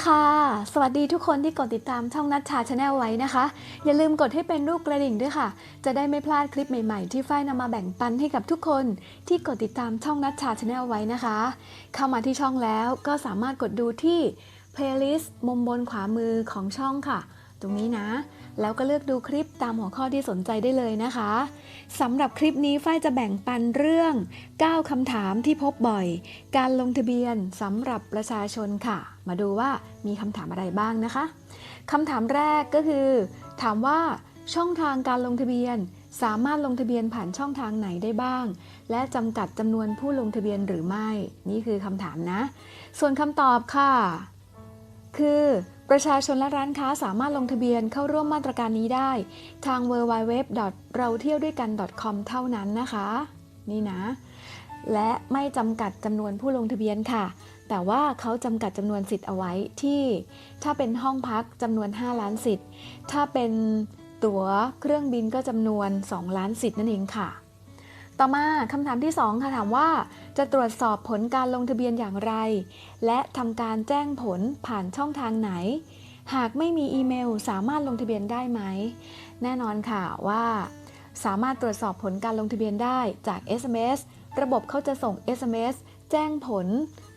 สดีค่ะ สวัสดีทุกคนที่กดติดตามช่องนัชชาชาแนลไว้นะคะ อย่าลืมกดให้เป็นรูปกระดิ่งด้วยค่ะ จะได้ไม่พลาดคลิปใหม่ๆ ที่ฝ้ายนำมาแบ่งปันให้กับทุกคนที่กดติดตามช่องนัชชาชาแนลไว้นะคะ เข้ามาที่ช่องแล้วก็สามารถกดดูที่เพลย์ลิสต์มุมบนขวามือของช่องค่ะ ตรงนี้นะ แล้วก็เลือกดูคลิปตามหัวข้อที่สนใจได้เลยนะคะสำหรับคลิปนี้ฝ้ายจะแบ่งปันเรื่อง 9คำถามที่พบบ่อย การลงทะเบียนสำหรับประชาชนค่ะ มาดูว่ามีคำถามอะไรบ้างนะคะคำถามแรกก็คือ ถามว่าช่องทางการลงทะเบียน สามารถลงทะเบียนผ่านช่องทางไหนได้บ้าง และจำกัดจำนวนผู้ลงทะเบียนหรือไม่ นี่คือคำถามนะ ส่วนคำตอบค่ะ คือ ประชาชนและร้านค้าสามารถลงทะเบียนเข้าร่วมมาตรการนี้ได้ ทาง w w w เราเที่ยวด้วยกัน .com เท่านั้นนะคะ นี่นะ และไม่จำกัดจำนวนผู้ลงทะเบียนค่ะ แต่ว่าเขาจำกัดจำนวนสิทธิ์เอาไว้ที่ ถ้าเป็นห้องพักจำนวน 5 ล้านสิทธิ์ ถ้าเป็นตั๋วเครื่องบินก็จำนวน 2 ล้านสิทธิ์นั่นเองค่ะ ต่อมาคำถามที่ 2 ค่ะถามว่า จะตรวจสอบผลการลงทะเบียนอย่างไร และทำการแจ้งผลผ่านช่องทางไหน หากไม่มีอีเมลสามารถลงทะเบียนได้ไหม แน่นอนค่ะว่า สามารถตรวจสอบผลการลงทะเบียนได้จาก SMS ระบบเขาจะส่ง SMS แจ้งผล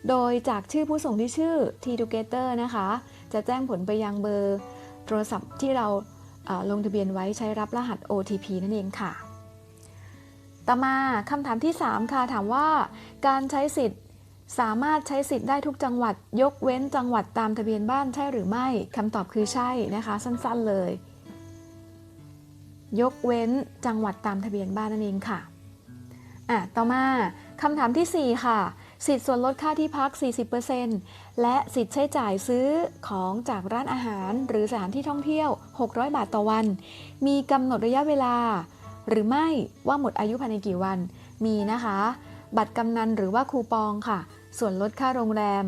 โดยจากชื่อผู้ส่งที่ชื่อ T Together นะคะ จะแจ้งผลไปยังเบอร์ โทรศัพท์ที่เราลงทะเบียนไว้ใช้รับรหัส OTP นั่นเองค่ะ ต่อมาคำถามที่ 3 ค่ะ ถามว่า การใช้สิทธิ์สามารถใช้สิทธิ์ได้ทุกจังหวัด ยกเว้นจังหวัดตามทะเบียนบ้านใช่หรือไม่คำตอบคือใช่นะคะ สั้นๆเลย ยกเว้นจังหวัดตามทะเบียนบ้านนั่นเองค่ะอะต่อมาคำถามทีสี่4 ค่ะ สิทธิ์ส่วนลดค่าที่พัก 40%และสิทธิ์ใช้จ่ายซื้อของจากร้านอาหาร หรือสถานที่ท่องเที่ยว 600 บาทต่อวัน มีกำหนดระยะเวลา หรือไม่ว่าหมดอายุภายในกี่วัน มีนะคะ บัตรกำนันหรือว่าคูปองค่ะ ส่วนลดค่าโรงแรม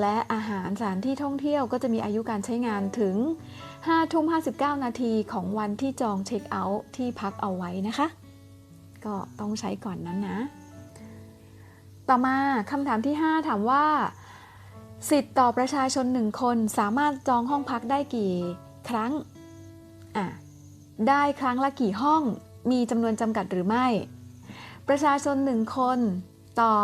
และอาหารสถานที่ท่องเที่ยวก็จะมีอายุการใช้งานถึง5ทุ่ม59 นาทีของวันที่จองเช็คเอาท์ที่พักเอาไว้นะคะ ก็ต้องใช้ก่อนนั้นนะ ต่อมาคำถามที่ 5 ถามว่า สิทธิ์ต่อประชาชนหนึ่งคนสามารถจองห้องพักได้กี่ครั้งอะได้ครั้งละกี่ห้อง มีจำนวนจำกัดหรือไม่ ประชาชน 1 คนต่อ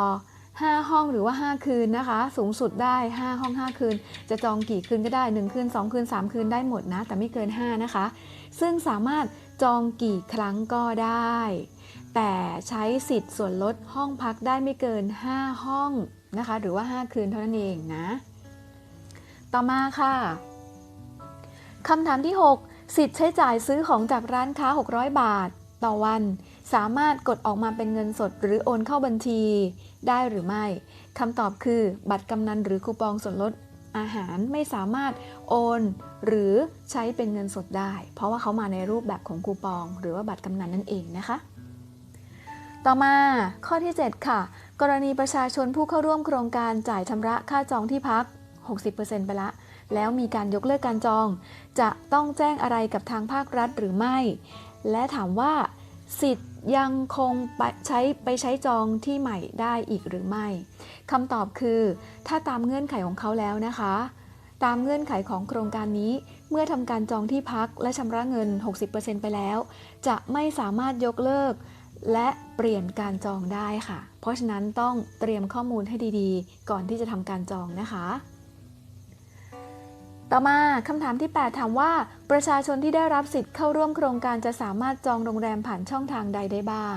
5 ห้องหรือว่า 5 คืนนะคะ สูงสุดได้ 5 ห้อง 5 คืน จะจองกี่คืนก็ได้ 1 คืน 2 คืน 3 คืนได้หมดนะ แต่ไม่เกิน 5 นะคะ ซึ่งสามารถจองกี่ครั้งก็ได้ แต่ใช้สิทธิ์ส่วนลดห้องพักได้ไม่เกิน 5 ห้องนะคะ หรือว่า 5 คืนเท่านั้นเองนะ ต่อมาค่ะคำถามที่ 6 สิทธิ์ใช้จ่ายซื้อของจากร้านค้า 600 บาท ต่อวัน สามารถกดออกมาเป็นเงินสดหรือโอนเข้าบัญชี ได้หรือไม่คำตอบคือ บัตรกำนันหรือคูปองส่วนลดอาหารไม่สามารถโอน หรือใช้เป็นเงินสดได้ เพราะว่าเขามาในรูปแบบของคูปอง หรือว่าบัตรกำนันนั่นเองนะคะ ต่อมาข้อที่ 7 ค่ะ กรณีประชาชนผู้เข้าร่วมโครงการจ่ายชำระค่าจองที่พัก 60%ไปละ แล้วมีการยกเลิกการจอง จะต้องแจ้งอะไรกับทางภาครัฐหรือไม่ และถามว่า สิทธิ์ยังคงไปใช้ไปใช้จองที่ใหม่ได้อีกหรือไม่คำตอบคือ ถ้าตามเงื่อนไขของเขาแล้วนะคะ ตามเงื่อนไขของโครงการนี้ เมื่อทำการจองที่พักและชำระเงิน 60%ไปแล้ว จะไม่สามารถยกเลิก และเปลี่ยนการจองได้ค่ะ เพราะฉะนั้นต้องเตรียมข้อมูลให้ดีๆ ก่อนที่จะทำการจองนะคะ ต่อมาคำถามที่ 8 ถามว่า ประชาชนที่ได้รับสิทธิ์เข้าร่วมโครงการจะสามารถจองโรงแรมผ่านช่องทางใดได้บ้าง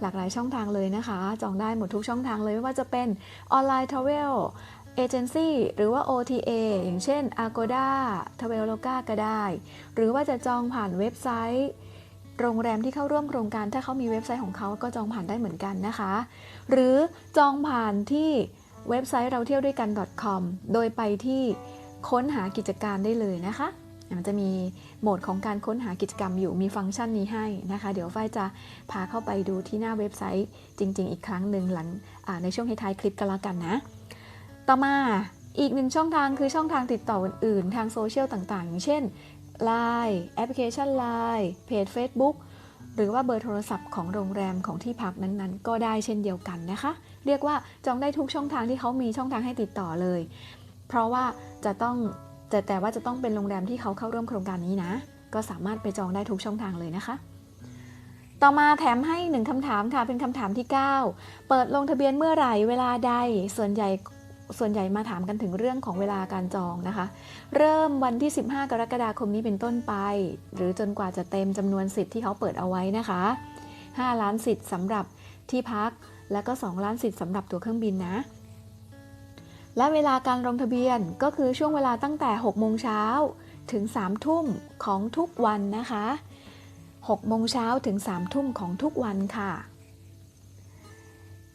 หลากหลายช่องทางเลยนะคะ จองได้หมดทุกช่องทางเลยไม่ว่าจะเป็นออนไลน์ทราเวลเอเจนซี่หรือว่า OTA อย่างเช่น Agoda Traveloka ก็ได้ หรือว่าจะจองผ่านเว็บไซต์โรงแรมที่เข้าร่วมโครงการ ถ้าเขามีเว็บไซต์ของเขาก็จองผ่านได้เหมือนกันนะคะ หรือจองผ่านที่เว็บไซต์เราเที่ยวด้วยกัน .com โดยไปที่ ค้นหากิจการได้เลยนะคะมันจะมีโหมดของการค้นหากิจกรรมอยู่มีฟังก์ชันนี้ให้นะคะ เดี๋ยวฝ้ายจะพาเข้าไปดูที่หน้าเว็บไซต์จริง ๆ อีกครั้งหนึ่งหลังในช่วงท้ายคลิปก็แล้วกันนะ ต่อมาอีกหนึ่งช่องทางคือช่องทางติดต่ออื่นๆ ทางโซเชียลต่างๆอย่างเช่น Line แอปพลิเคชัน Line เพจ Facebook หรือว่าเบอร์โทรศัพท์ของโรงแรมของที่พักนั้นๆ ก็ได้เช่นเดียวกันนะคะ เรียกว่าจองได้ทุกช่องทางที่เขามีช่องทางให้ติดต่อเลย เพราะว่าจะต้องแต่แต่ว่าจะต้องเป็นโรงแรมที่เขาเข้าร่วมโครงการนี้นะ ก็สามารถไปจองได้ทุกช่องทางเลยนะคะ ต่อมาแถมให้หนึ่งคำถามค่ะเป็นคำถามที่ 9 เปิดลงทะเบียนเมื่อไหร่เวลาใดส่วนใหญ่ส่วนใหญ่มาถามกันถึงเรื่องของเวลาการจองนะคะ เริ่มวันที่ 15 กรกฎาคมนี้เป็นต้นไป หรือจนกว่าจะเต็มจำนวนสิทธิ์ที่เขาเปิดเอาไว้นะคะ 5 ล้านสิทธิ์สำหรับที่พัก แล้วก็ 2 ล้านสิทธิ์สำหรับตัวเครื่องบินนะ และเวลาการลงทะเบียนก็คือช่วงเวลาตั้งแต่ 6 โมงเช้าถึง 3 ทุ่มของทุกวันนะคะ 6 โมงเช้าถึง 3 ทุ่มของทุกวันค่ะ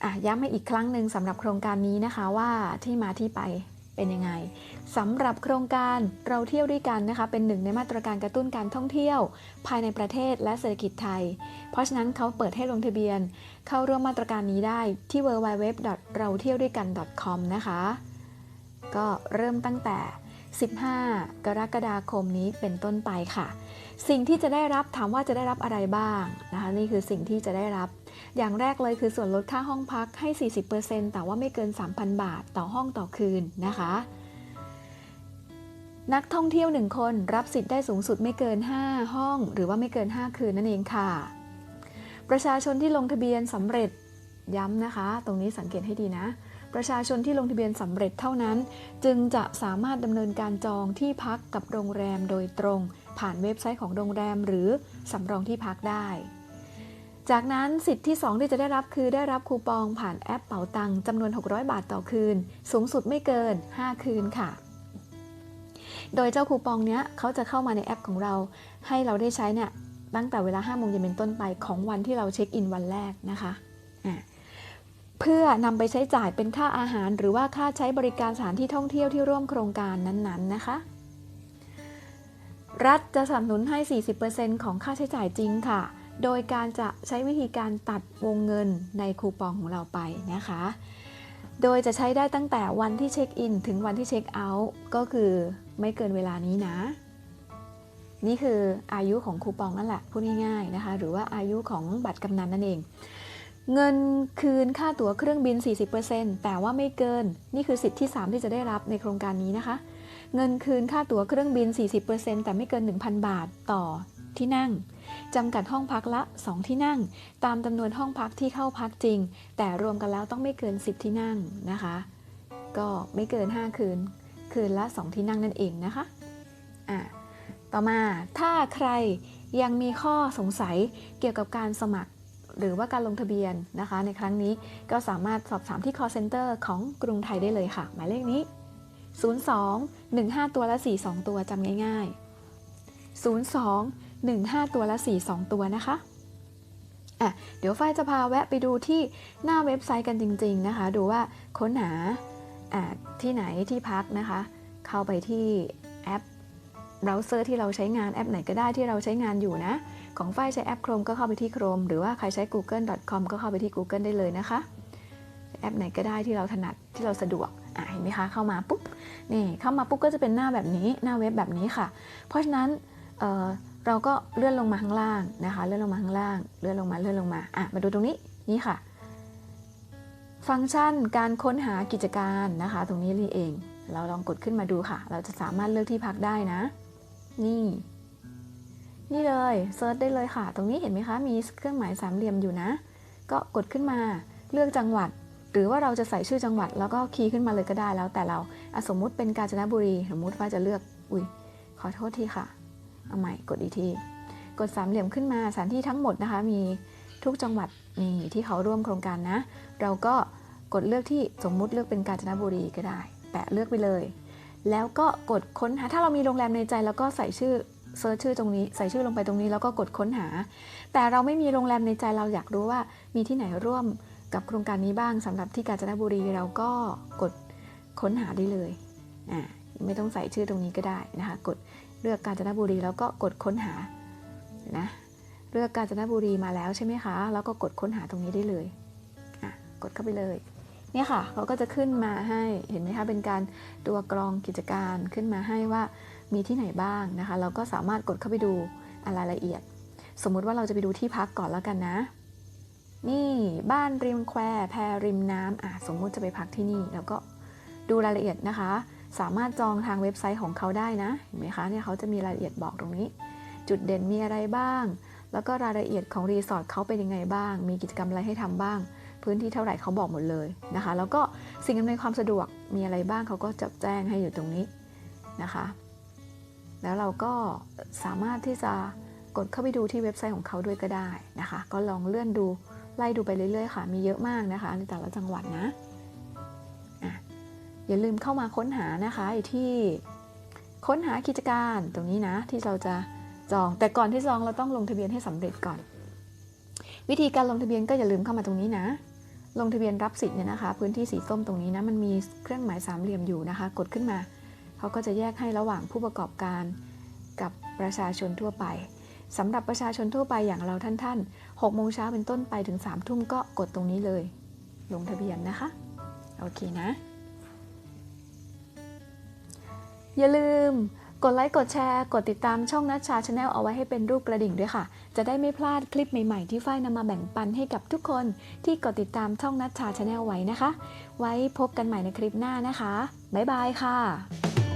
อะย้ำให้อีกครั้งหนึ่งสำหรับโครงการนี้นะคะว่าที่มาที่ไป เป็นยังไงสำหรับโครงการเราเที่ยวด้วยกันนะคะ เป็นหนึ่งในมาตรการกระตุ้นการท่องเที่ยว ภายในประเทศและเศรษฐกิจไทย เพราะฉะนั้นเขาเปิดให้ลงทะเบียน เข้าร่วมมาตรการนี้ได้ที่ www เราเที่ยวด้วยกัน .com นะคะ ก็เริ่มตั้งแต่ 15 กรกฎาคมนี้เป็นต้นไปค่ะ สิ่งที่จะได้รับถามว่าจะได้รับอะไรบ้างนะคะ นี่คือสิ่งที่จะได้รับ อย่างแรกเลยคือส่วนลดค่าห้องพักให้ 40%แต่ว่าไม่เกิน 3,000 บาทต่อห้องต่อคืนนะคะ นักท่องเที่ยว 1 คนรับสิทธิ์ได้สูงสุดไม่เกิน 5 ห้อง หรือว่าไม่เกิน 5 คืนนั่นเองค่ะ ประชาชนที่ลงทะเบียนสำเร็จย้ำนะคะ ตรงนี้สังเกตให้ดีนะ ประชาชนที่ลงทะเบียนสำเร็จเท่านั้น จึงจะสามารถดำเนินการจองที่พักกับโรงแรมโดยตรง ผ่านเว็บไซต์ของโรงแรมหรือสำรองที่พักได้ จากนั้นสิทธิ์ที่ 2 ที่จะได้รับคือได้รับคูปองผ่านแอปเป๋าตังจำนวน 600 บาทต่อคืน สูงสุดไม่เกิน 5 คืนค่ะ โดยเจ้าคูปองเนี้ยเขาจะเข้ามาในแอปของเรา ให้เราได้ใช้เนี่ยตั้งแต่เวลา5โมงเย็นเป็นต้นไปของวันที่เราเช็คอินวันแรกนะคะะเพื่อนำไปใช้จ่ายเป็นค่าอาหาร หรือว่าค่าใช้บริการสถานที่ท่องเที่ยวที่ร่วมโครงการนั้นๆนะคะ รัฐจะสนับสนุนให้ 40%ของค่าใช้จ่ายจริงค่ะ โดยการจะใช้วิธีการตัดวงเงินในคูปองของเราไปนะคะ โดยจะใช้ได้ตั้งแต่วันที่เช็คอินถึงวันที่เช็คเอาท์ก็คือไม่เกินเวลานี้นะ นี่คืออายุของคูปองนั่นแหละพูดง่ายๆนะคะ หรือว่าอายุของบัตรกำนันนั่นเอง เงินคืนค่าตั๋วเครื่องบิน 40%แต่ว่าไม่เกิน นี่คือสิทธิ์ที่ 3 ที่จะได้รับในโครงการนี้นะคะ เงินคืนค่าตั๋วเครื่องบิน 40%แต่ไม่เกิน 1,000 บาทต่อที่นั่ง จำกัดห้องพักละ 2 ที่นั่ง ตามจำนวนห้องพักที่เข้าพักจริง แต่รวมกันแล้วต้องไม่เกิน 10 ที่นั่งนะคะ ก็ไม่เกิน 5 คืน คืนละ 2 ที่นั่งนั่นเองนะคะอะต่อมาถ้าใครยังมีข้อสงสัยเกี่ยวกับการสมัครหรือว่าการลงทะเบียนนะคะ ในครั้งนี้ก็สามารถสอบถามที่ call center ของกรุงไทยได้เลยค่ะ หมายเลขนี้ 02 15 ตัวและ 42 ตัวจำง่าย ๆ 02 15 ตัวและ 42 ตัวนะคะอะเดี๋ยวฝ้ายจะพาแวะไปดูที่หน้าเว็บไซต์กันจริง ๆนะคะ ดูว่าค้นหาอะที่ไหนที่พักนะคะ เข้าไปที่แอปเบราว์เซอร์ที่เราใช้งานแอปไหนก็ได้ที่เราใช้งานอยู่นะ ของฝ้ายใช้แอป Chrome ก็เข้าไปที่ Chrome หรือว่าใครใช้ google.com ก็เข้าไปที่ Google ได้เลยนะคะ แอปไหนก็ได้ที่เราถนัดที่เราสะดวกอะเห็นไหมคะเข้ามาปุ๊บนี่เข้ามาปุ๊บก็จะเป็นหน้าแบบนี้หน้าเว็บแบบนี้ค่ะ เพราะฉะนั้น เราก็เลื่อนลงมาข้างล่างนะคะ เลื่อนลงมาข้างล่าง เลื่อนลงมา เลื่อนลงมา อะ มาดูตรงนี้ นี่ค่ะ ฟังก์ชันการค้นหากิจการนะคะ ตรงนี้นี่เอง เราลองกดขึ้นมาดูค่ะ เราจะสามารถเลือกที่พักได้นะ นี่ นี่เลยเซิร์ชได้เลยค่ะ ตรงนี้เห็นไหมคะ มีเครื่องหมายสามเหลี่ยมอยู่นะ ก็กดขึ้นมา เลือกจังหวัด หรือว่าเราจะใส่ชื่อจังหวัด แล้วก็คีย์ขึ้นมาเลยก็ได้แล้ว แต่เราสมมุติเป็นกาญจนบุรี สมมุติว่าจะเลือก อุ้ยขอโทษทีค่ะ เอาใหม่กดอีกทีกดสามเหลี่ยมขึ้นมาสถานที่ทั้งหมดนะคะ มีทุกจังหวัดนี่ที่เขาร่วมโครงการนะ เราก็กดเลือกที่สมมุติเลือกเป็นกาญจนบุรีก็ได้ แปะเลือกไปเลย แล้วก็กดค้นหาถ้าเรามีโรงแรมในใจแล้วก็ใส่ชื่อเซิร์ชชื่อตรงนี้ใส่ชื่อลงไปตรงนี้แล้วก็กดค้นหา แต่เราไม่มีโรงแรมในใจเราอยากรู้ว่า มีที่ไหนร่วมกับโครงการนี้บ้างสำหรับที่กาญจนบุรีเราก็กดค้นหาได้เลยอ่าไม่ต้องใส่ชื่อตรงนี้ก็ได้นะคะ กด ลือกกาญจนบุรีแล้วก็กดค้นหานะเลือกกาญจนบุรีมาแล้วใช่ไหมคะ แล้วก็กดค้นหาตรงนี้ได้เลยกดเข้าไปเลยเนี่ยค่ะเขาก็จะขึ้นมาให้เห็นไหมคะเป็นการตัวกรองกิจการขึ้นมาให้ว่ามีที่ไหนบ้างนะคะ เราก็สามารถกดเข้าไปดูรายละเอียด สมมุติว่าเราจะไปดูที่พักก่อนแล้วกันนะ นี่บ้านริมแควแพริมน้ำอะสมมุติจะไปพักที่นี่ แล้วก็ดูรายละเอียดนะคะ สามารถจองทางเว็บไซต์ของเขาได้นะเห็นไหมคะเนี่ยเขาจะมีรายละเอียดบอกตรงนี้ จุดเด่นมีอะไรบ้าง แล้วก็รายละเอียดของรีสอร์ทเขาเป็นยังไงบ้าง มีกิจกรรมอะไรให้ทำบ้าง พื้นที่เท่าไหร่เขาบอกหมดเลยนะคะ แล้วก็สิ่งอำนวยความสะดวกมีอะไรบ้างเขาก็จะแจ้งให้อยู่ตรงนี้นะคะ แล้วเราก็สามารถที่จะกดเข้าไปดูที่เว็บไซต์ของเขาด้วยก็ได้นะคะ ก็ลองเลื่อนดูไล่ดูไปเรื่อยๆค่ะ มีเยอะมากนะคะในแต่ละจังหวัดนะอะ อย่าลืมเข้ามาค้นหานะคะที่ค้นหากิจการตรงนี้นะที่เราจะจอง แต่ก่อนที่จองเราต้องลงทะเบียนให้สำเร็จก่อน วิธีการลงทะเบียนก็อย่าลืมเข้ามาตรงนี้นะ ลงทะเบียนรับสิทธิ์เนี่ยนะคะ พื้นที่สีส้มตรงนี้นะมันมีเครื่องหมายสามเหลี่ยมอยู่นะคะ กดขึ้นมาเขาก็จะแยกให้ระหว่างผู้ประกอบการกับประชาชนทั่วไปสำหรับประชาชนทั่วไปอย่างเราท่านท่านๆ6โมงเช้าเป็นต้นไปถึง3ทุ่มก็กดตรงนี้เลย ลงทะเบียนนะคะ โอเคนะ อย่าลืม กดไลค์ กดแชร์ กดติดตามช่องนัชชาชาแนลเอาไว้ให้เป็นรูปกระดิ่งด้วยค่ะ จะได้ไม่พลาดคลิปใหม่ๆ ที่ฝ้ายนำมาแบ่งปันให้กับทุกคน ที่กดติดตามช่องนัชชาชาแนลไว้นะคะ ไว้พบกันใหม่ในคลิปหน้านะคะ บ๊ายบายค่ะ